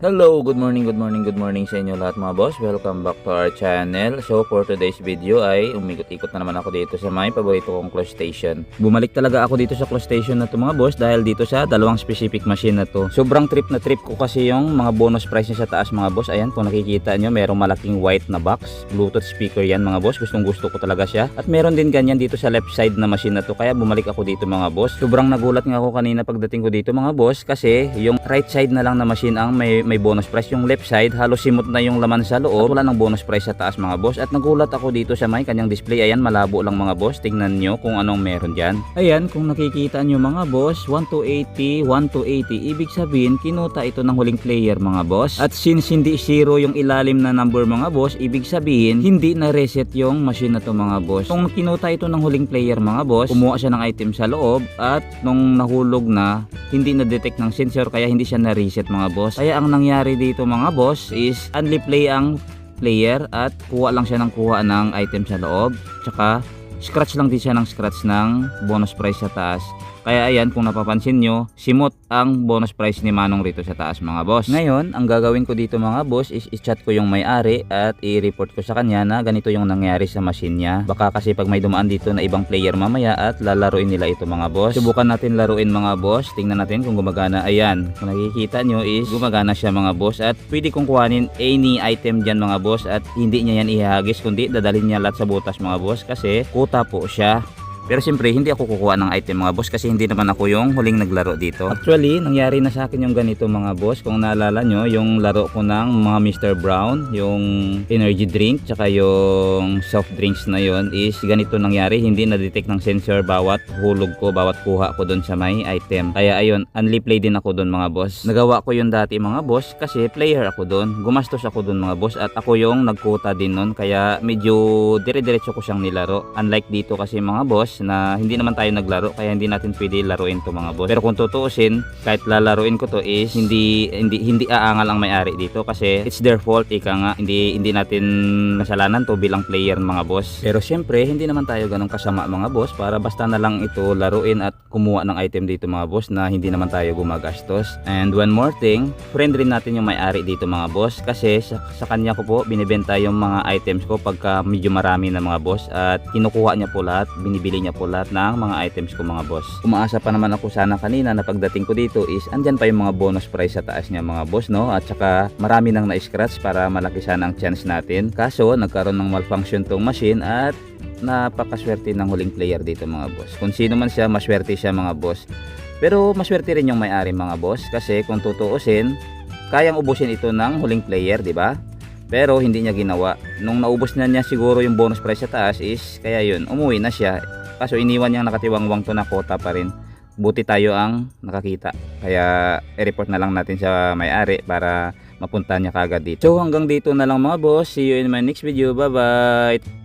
Hello, good morning, good morning, good morning sa inyo lahat mga boss. Welcome back to our channel. So for today's video ay umikot-ikot na naman ako dito sa may paborito kong close station. Bumalik talaga ako dito sa close station na to mga boss dahil dito sa dalawang specific machine na to. Sobrang trip na trip ko kasi yung mga bonus price niya sa taas mga boss. Ayan kung nakikita nyo merong malaking white na box. Bluetooth speaker yan mga boss. Gustong gusto ko talaga siya. At meron din ganyan dito sa left side na machine na to. Kaya bumalik ako dito mga boss. Sobrang nagulat nga ako kanina pagdating ko dito mga boss kasi yung right side na lang na machine ang may may bonus price yung left side halos simot na yung laman sa loob. Wala nang bonus price sa taas mga boss. At nagulat ako dito sa may kanyang display. Ayan malabo lang mga boss. Tingnan nyo kung anong meron dyan. Ayan kung nakikita nyo mga boss 1 to 80 1 to 80 ibig sabihin kinuta ito ng huling player mga boss. At since hindi zero yung ilalim na number mga boss ibig sabihin hindi na reset yung machine na to mga boss. Kung kinuta ito ng huling player mga boss kumuha siya ng item sa loob. At nung nahulog na hindi na-detect ng sensor kaya hindi siya na-reset mga boss. Kaya ang nangyari dito mga boss is only play ang player at kuha lang siya ng kuha ng item sa loob. Tsaka scratch lang din siya ng scratch ng bonus price sa taas. Kaya ayan kung napapansin nyo, simot ang bonus price ni Manong rito sa taas mga boss. Ngayon, ang gagawin ko dito mga boss is i-chat ko yung may-ari at i-report ko sa kanya na ganito yung nangyari sa machine niya. Baka kasi pag may dumaan dito na ibang player mamaya at lalaruin nila ito mga boss. Subukan natin laruin mga boss. Tingnan natin kung gumagana. Ayan, kung nakikita nyo is gumagana siya mga boss at pwede kong kuhanin any item dyan mga boss at hindi niya yan ihagis kundi dadalhin niya lahat sa butas mga boss kasi kuta po siya. Pero siyempre, hindi ako kukuha ng item mga boss kasi hindi naman ako yung huling naglaro dito. Actually, nangyari na sa akin yung ganito mga boss. Kung naalala nyo, yung laro ko ng mga Mr. Brown, yung energy drink, tsaka yung soft drinks na yon is ganito nangyari. Hindi na-detect ng sensor bawat hulog ko, bawat kuha ko doon sa may item. Kaya ayun, unli play din ako doon mga boss. Nagawa ko yun dati mga boss kasi player ako doon. Gumastos ako doon mga boss at ako yung nagkuta din noon. Kaya medyo dire-diretso ko siyang nilaro. Unlike dito kasi mga boss, na hindi naman tayo naglaro kaya hindi natin pwede laruin to mga boss. Pero kung tutuusin, kahit lalaruin ko to is hindi hindi hindi aangal ang may-ari dito kasi it's their fault ika nga hindi hindi natin kasalanan to bilang player mga boss. Pero syempre, hindi naman tayo ganun kasama mga boss para basta na lang ito laruin at kumuha ng item dito mga boss na hindi naman tayo gumagastos. And one more thing, friend rin natin yung may-ari dito mga boss kasi sa, sa kanya ko po binibenta yung mga items ko pagka medyo marami na mga boss at kinukuha niya po lahat, binibili niya po lahat ng mga items ko mga boss. Umaasa pa naman ako sana kanina na pagdating ko dito is andyan pa yung mga bonus price sa taas niya mga boss no at saka marami nang na-scratch para malaki sana ang chance natin. Kaso nagkaroon ng malfunction tong machine at napakaswerte ng huling player dito mga boss. Kung sino man siya, maswerte siya mga boss. Pero maswerte rin yung may-ari mga boss kasi kung tutuusin, kayang ubusin ito ng huling player, di ba? Pero hindi niya ginawa. Nung naubos na niya siguro yung bonus price sa taas is kaya yun, umuwi na siya. Kaso iniwan niyang nakatiwangwang to na kota pa rin. Buti tayo ang nakakita. Kaya i-report na lang natin sa may-ari para mapunta niya kagad dito. So hanggang dito na lang mga boss. See you in my next video. Bye bye.